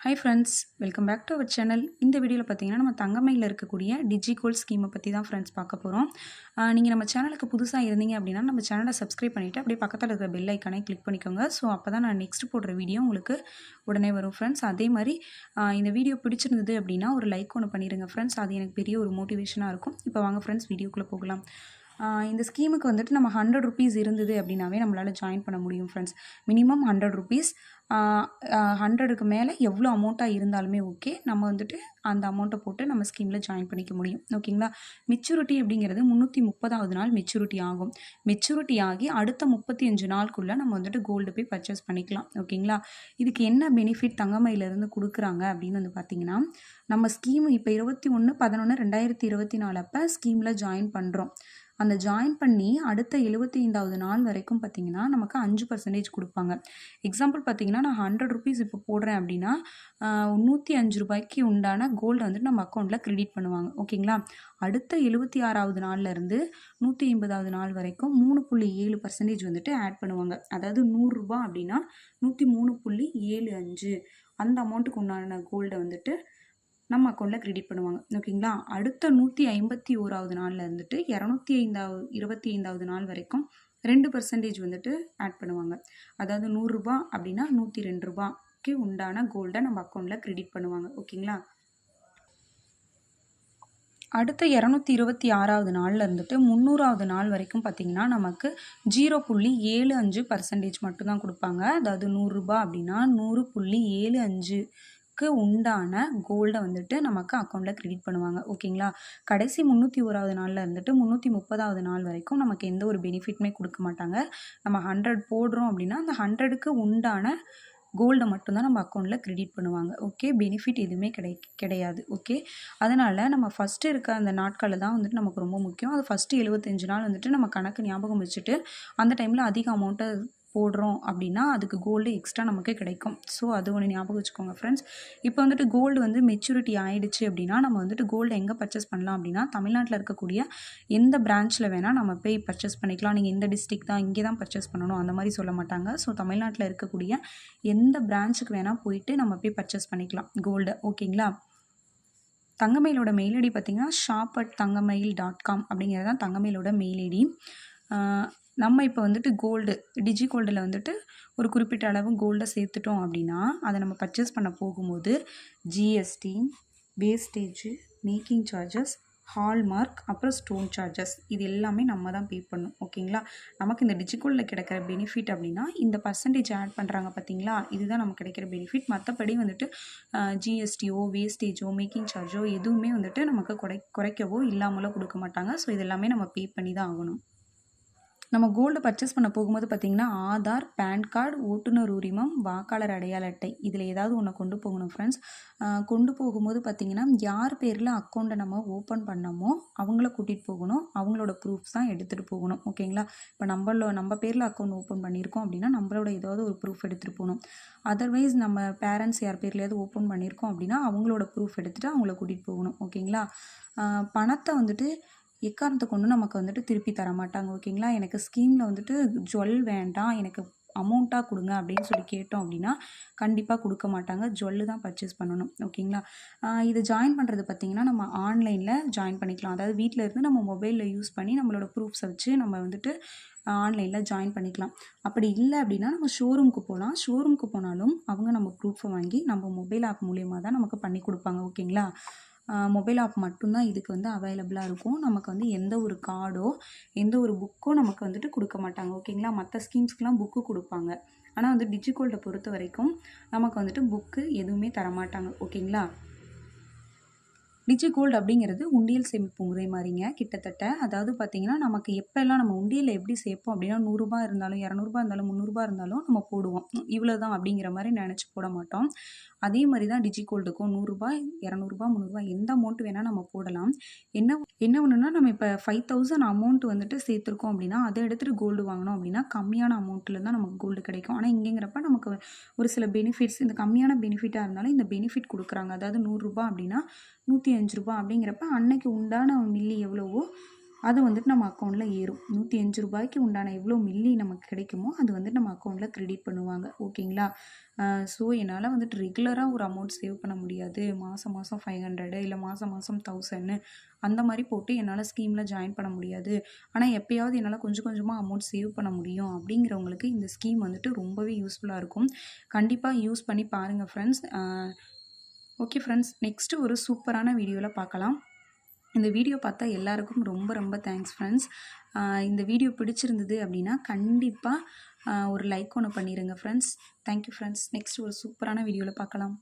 Hi friends welcome back to our channel இந்த வீடியோவில் பார்த்தீங்கன்னா நம்ம தங்கமையில் இருக்கக்கூடிய டிஜி கோல்ட் ஸ்கீமை பற்றி தான் ஃப்ரெண்ட்ஸ் பார்க்க போகிறோம் நீங்கள் நம்ம சேனலுக்கு புதுசாக இருந்தீங்க அப்படின்னா நம்ம சேனலை சப்ஸ்கிரைப் பண்ணிவிட்டு அப்படியே பக்கத்தில் இருக்கிற பெல் ஐக்கானே கிளிக் பண்ணிக்கோங்க. ஸோ அப்போ தான் நான் நெக்ஸ்ட் போடுற வீடியோ உங்களுக்கு உடனே வரும் ஃப்ரெண்ட்ஸ் அதே மாதிரி இந்த வீடியோ பிடிச்சிருந்தது அப்படின்னா ஒரு லைக் ஒன்று பண்ணிடுங்க ஃப்ரெண்ட்ஸ் அது எனக்கு பெரிய ஒரு மோட்டிவேஷனாக இருக்கும். இப்போ வாங்க ஃப்ரெண்ட்ஸ் வீடியோக்குள்ளே போகலாம். இந்த ஸ்கீமுக்கு வந்துட்டு நம்ம ஹண்ட்ரட் ருபீஸ் இருந்தது அப்படின்னாவே நம்மளால் ஜாயின் பண்ண முடியும் ஃப்ரெண்ட்ஸ் மினிமம் ஹண்ட்ரட் ருபீஸ் ஹண்ட்ரடுக்கு மேலே எவ்வளோ அமௌண்ட்டாக இருந்தாலுமே ஓகே நம்ம வந்துட்டு அந்த அமௌண்ட்டை போட்டு நம்ம ஸ்கீமில் ஜாயின் பண்ணிக்க முடியும். ஓகேங்களா மெச்சூரிட்டி அப்படிங்கிறது முந்நூற்றி முப்பதாவது நாள் மெச்சூரிட்டி ஆகும். மெச்சூரிட்டி ஆகி அடுத்த முப்பத்தி அஞ்சு நாளுக்குள்ளே நம்ம வந்துட்டு கோல்டு போய் பர்ச்சேஸ் பண்ணிக்கலாம். ஓகேங்களா இதுக்கு என்ன பெனிஃபிட் தங்கமயிலேருந்து கொடுக்குறாங்க அப்படின்னு வந்து பார்த்தீங்கன்னா நம்ம ஸ்கீம் இப்போ இருபத்தி ஒன்று பதினொன்று ரெண்டாயிரத்தி இருபத்தி நாலு அப்போ ஸ்கீமில் ஜாயின் பண்ணுறோம் அந்த ஜாயின் பண்ணி அடுத்த எழுபத்தி ஐந்தாவது நாள் வரைக்கும் பார்த்தீங்கன்னா நமக்கு அஞ்சு பர்சன்டேஜ் கொடுப்பாங்க. எக்ஸாம்பிள் பார்த்தீங்கன்னா நான் ஹண்ட்ரட் ருபீஸ் இப்போ போடுறேன் அப்படின்னா நூற்றி அஞ்சு ரூபாய்க்கு உண்டான கோல்டு வந்துட்டு நம்ம அக்கௌண்ட்டில் கிரெடிட் பண்ணுவாங்க. ஓகேங்களா அடுத்த எழுபத்தி ஆறாவது நாள்லேருந்து நூற்றி ஐம்பதாவது நாள் வரைக்கும் மூணு புள்ளி ஏழு பர்சன்டேஜ் வந்துட்டு ஆட் பண்ணுவாங்க. அதாவது நூறுரூபா அப்படின்னா நூற்றி மூணு புள்ளி ஏழு அஞ்சு. அந்த அமௌண்ட்டுக்கு உண்டான கோல்டை வந்துட்டு நம்ம அக்கௌண்ட்டில் கிரெடிட் பண்ணுவாங்க. ஓகேங்களா அடுத்த நூற்றி ஐம்பத்தி ஓராவது நாளில் இருந்துட்டு இரநூத்தி ஐந்தாவது இருபத்தி ஐந்தாவது நாள் வரைக்கும் ரெண்டு பர்சன்டேஜ் வந்துட்டு ஆட் பண்ணுவாங்க. அதாவது நூறுரூபா அப்படின்னா நூற்றி ரெண்டு ரூபாய்க்கு உண்டான கோல்டை நம்ம அக்கௌண்ட்டில் கிரெடிட் பண்ணுவாங்க. ஓகேங்களா அடுத்த இரநூத்தி இருபத்தி ஆறாவது நாளில் இருந்துட்டு முந்நூறாவது நாள் வரைக்கும் பார்த்திங்கன்னா நமக்கு ஜீரோ புள்ளி ஏழு அஞ்சு பர்சன்டேஜ் மட்டும்தான் கொடுப்பாங்க. அதாவது நூறுரூபா அப்படின்னா நூறு புள்ளி ஏழு அஞ்சு அதுக்கு உண்டான கோல்டை வந்துட்டு நமக்கு அக்கௌண்ட்டில் கிரெடிட் பண்ணுவாங்க. ஓகேங்களா கடைசி முந்நூற்றி ஓராவது நாளில் இருந்துட்டு முந்நூற்றி முப்பதாவது நாள் வரைக்கும் நமக்கு எந்த ஒரு பெனிஃபிட்டுமே கொடுக்க மாட்டாங்க. நம்ம ஹண்ட்ரட் போடுறோம் அப்படின்னா அந்த ஹண்ட்ரடுக்கு உண்டான கோல்டை மட்டும்தான் நம்ம அக்கௌண்ட்டில் கிரெடிட் பண்ணுவாங்க. ஓகே பெனிஃபிட் எதுவுமே கிடை கிடையாது. ஓகே அதனால் நம்ம ஃபஸ்ட்டு இருக்க அந்த நாட்களில் தான் வந்துட்டு நமக்கு ரொம்ப முக்கியம். அது ஃபஸ்ட்டு எழுபத்தஞ்சு நாள் வந்துட்டு நம்ம கணக்கு ஞாபகம் வச்சுட்டு அந்த டைமில் அதிக அமௌண்ட்டை போடுறோம் அப்படின்னா அதுக்கு கோல்டு எக்ஸ்ட்ரா நமக்கு கிடைக்கும். ஸோ அது ஒன்று ஞாபகம் வச்சுக்கோங்க ஃப்ரெண்ட்ஸ் இப்போ வந்துட்டு கோல்டு வந்து மெச்சூரிட்டி ஆயிடுச்சு அப்படின்னா நம்ம வந்துட்டு கோல்டு எங்கே பர்ச்சேஸ் பண்ணலாம் அப்படின்னா தமிழ்நாட்டில் இருக்கக்கூடிய எந்த பிரான்ச்சில் வேணால் நம்ம போய் பர்ச்சேஸ் பண்ணிக்கலாம். நீங்கள் இந்த டிஸ்ட்ரிக் தான் இங்கே தான் பர்ச்சேஸ் பண்ணணும் அந்த மாதிரி சொல்ல மாட்டாங்க. ஸோ தமிழ்நாட்டில் இருக்கக்கூடிய எந்த பிரான்ச்சுக்கு வேணால் போயிட்டு நம்ம போய் பர்ச்சேஸ் பண்ணிக்கலாம் கோல்டு ஓகேங்களா தங்கமயிலோட மெயில் ஐடி பார்த்தீங்கன்னா shop at Thangamayil dot com அப்படிங்கிறது தான் தங்கமயிலோட மெயில் ஐடி நம்ம இப்போ வந்துட்டு கோல்டு டிஜி கோல்டில் வந்துட்டு ஒரு குறிப்பிட்ட அளவு கோல்டை சேர்த்துட்டோம் அப்படின்னா அதை நம்ம பர்ச்சேஸ் பண்ண போகும்போது GST wastage making charges hallmark அப்புறம் ஸ்டோன் சார்ஜஸ் இது எல்லாமே நம்ம தான் பே பண்ணும் ஓகேங்களா நமக்கு இந்த டிஜிக்கோலில் கிடைக்கிற பெனிஃபிட் அப்படின்னா இந்த பர்சன்டேஜ் ஆட் பண்ணுறாங்க பார்த்தீங்களா இதுதான் நமக்கு கிடைக்கிற பெனிஃபிட் மற்றபடி வந்துட்டு ஜிஎஸ்டியோ வேஸ்டேஜோ மேக்கிங் சார்ஜோ எதுவுமே வந்துட்டு நமக்கு குறை குறைக்கவோ இல்லாமலோ கொடுக்க மாட்டாங்க. ஸோ இதெல்லாமே நம்ம பே பண்ணி தான் ஆகணும். நம்ம கோல்டு பர்ச்சேஸ் பண்ண போகும்போது பார்த்திங்கன்னா ஆதார் பேன் கார்டு ஓட்டுநர் உரிமம் வாக்காளர் அடையாள அட்டை இதில் ஏதாவது ஒன்று கொண்டு போகணும் ஃப்ரெண்ட்ஸ் கொண்டு போகும்போது பார்த்திங்கன்னா யார் பேரில் அக்கௌண்ட்டை நம்ம ஓப்பன் பண்ணமோ அவங்கள கூட்டிகிட்டு போகணும். அவங்களோட ப்ரூஃப்ஸ் தான் எடுத்துகிட்டு போகணும். ஓகேங்களா இப்போ நம்மள நம்ம பேரில் அக்கௌண்ட் ஓப்பன் பண்ணியிருக்கோம் அப்படின்னா நம்மளோட ஏதாவது ஒரு ப்ரூஃப் எடுத்துகிட்டு போகணும். அதர்வைஸ் நம்ம பேரண்ட்ஸ் யார் பேர்லையாவது ஓப்பன் பண்ணியிருக்கோம் அப்படின்னா அவங்களோட ப்ரூஃப் எடுத்துகிட்டு அவங்கள கூட்டிகிட்டு போகணும். ஓகேங்களா பணத்தை வந்துட்டு எக்காரணத்தை கொண்டு நமக்கு வந்துட்டு திருப்பி தர மாட்டாங்க ஓகேங்களா? எனக்கு ஸ்கீமில் வந்துட்டு ஜுவல் வேண்டாம் எனக்கு அமௌண்ட்டாக கொடுங்க அப்படின்னு சொல்லி கேட்டோம் அப்படின்னா கண்டிப்பாக கொடுக்க மாட்டாங்க. ஜுவல்லு தான் பர்ச்சேஸ் பண்ணணும் ஓகேங்களா? இது ஜாயின் பண்ணுறது பார்த்திங்கன்னா நம்ம ஆன்லைனில் ஜாயின் பண்ணிக்கலாம். அதாவது வீட்டில் இருந்து நம்ம மொபைலில் யூஸ் பண்ணி நம்மளோட ப்ரூஃப்ஸை வச்சு நம்ம வந்துட்டு ஆன்லைனில் ஜாயின் பண்ணிக்கலாம். அப்படி இல்லை அப்படின்னா நம்ம ஷோரூமுக்கு போகலாம் ஷோரூமுக்கு போனாலும் அவங்க நம்ம ப்ரூஃபை வாங்கி நம்ம மொபைல் ஆப் மூலியமாக தான் நமக்கு பண்ணி கொடுப்பாங்க ஓகேங்களா? மொபைல் ஆப் மட்டும்தான் இதுக்கு வந்து அவைலபிளாக இருக்கும். நமக்கு வந்து எந்த ஒரு கார்டோ எந்த ஒரு புக்கோ நமக்கு வந்துட்டு கொடுக்க மாட்டாங்க. ஓகேங்களா மற்ற ஸ்கீம்ஸ்க்கெலாம் புக்கு கொடுப்பாங்க. ஆனால் வந்து டிஜிகோல்டை பொறுத்த வரைக்கும் நமக்கு வந்துட்டு புக்கு எதுவுமே தரமாட்டாங்க. ஓகேங்களா டிஜி கோல்டு அப்படிங்கிறது உண்டியல் சேமிப்பு முறை மாதிரிங்க. கிட்டத்தட்ட அதாவது பார்த்திங்கன்னா நமக்கு எப்போல்லாம் நம்ம உண்டியலில் எப்படி சேர்ப்போம் அப்படின்னா நூறுரூபா இருந்தாலும் இரநூறுபா இருந்தாலும் முந்நூறுபா இருந்தாலும் நம்ம போடுவோம். இவ்வளோ தான் அப்படிங்கிற மாதிரி நினச்சி போட மாட்டோம். அதே மாதிரி தான் டிஜி கோல்டுக்கும் நூறுரூபா இரநூறுபா முந்நூறுரூபா எந்த அமௌண்ட் வேணால் நம்ம போடலாம். என்ன என்ன ஒன்றுனா நம்ம இப்போ ஃபைவ் தௌசண்ட் அமௌண்ட் வந்துட்டு சேர்த்துருக்கோம் அப்படின்னா அதை எடுத்துகிட்டு கோல்டு வாங்கினோம் அப்படின்னா கம்மியான அமௌண்ட்டில் தான் நமக்கு கோல்டு கிடைக்கும். ஆனால் இங்கேங்கிறப்ப நமக்கு ஒரு சில பெனிஃபிட்ஸ் இந்த கம்மியான பெனிஃபிட்டாக இருந்தாலும் இந்த பெனிஃபிட் கொடுக்குறாங்க. அதாவது நூறுரூபா அப்படின்னா நூற்றி நூற்றி அஞ்சு ரூபா அப்படிங்கிறப்ப அன்னைக்கு உண்டான மில்லி எவ்வளவோ அது வந்துட்டு நம்ம அக்கௌண்ட்டில் ஏறும். நூற்றி அஞ்சு ரூபாய்க்கு உண்டான எவ்வளோ மில்லி நமக்கு கிடைக்குமோ அது வந்துட்டு நம்ம அக்கௌண்ட்டில் க்ரெடிட் பண்ணுவாங்க. ஓகேங்களா? ஸோ என்னால் வந்துட்டு ரெகுலராக ஒரு அமௌண்ட் சேவ் பண்ண முடியாது. மாதம் மாதம் ஃபைவ் ஹண்ட்ரடு இல்லை மாதம் மாதம் தௌசண்ட்னு அந்த மாதிரி போட்டு என்னால் ஸ்கீமில் ஜாயின் பண்ண முடியாது. ஆனால் எப்போயாவது என்னால் கொஞ்சம் கொஞ்சமாக அமௌண்ட் சேவ் பண்ண முடியும் அப்படிங்கிறவங்களுக்கு இந்த ஸ்கீம் வந்துட்டு ரொம்பவே யூஸ்ஃபுல்லாக இருக்கும். கண்டிப்பாக யூஸ் பண்ணி பாருங்கள் ஃப்ரெண்ட்ஸ் ஓகே ஃப்ரெண்ட்ஸ் நெக்ஸ்ட்டு ஒரு சூப்பரான வீடியோவில் பார்க்கலாம். இந்த வீடியோ பார்த்தா எல்லாருக்கும் ரொம்ப ரொம்ப தேங்க்ஸ் ஃப்ரெண்ட்ஸ் இந்த வீடியோ பிடிச்சிருந்தது அப்படின்னா கண்டிப்பாக ஒரு லைக் ஒன்று பண்ணிடுங்க ஃப்ரெண்ட்ஸ் தேங்க்யூ ஃப்ரெண்ட்ஸ் நெக்ஸ்ட் ஒரு சூப்பரான வீடியோவில் பார்க்கலாம்.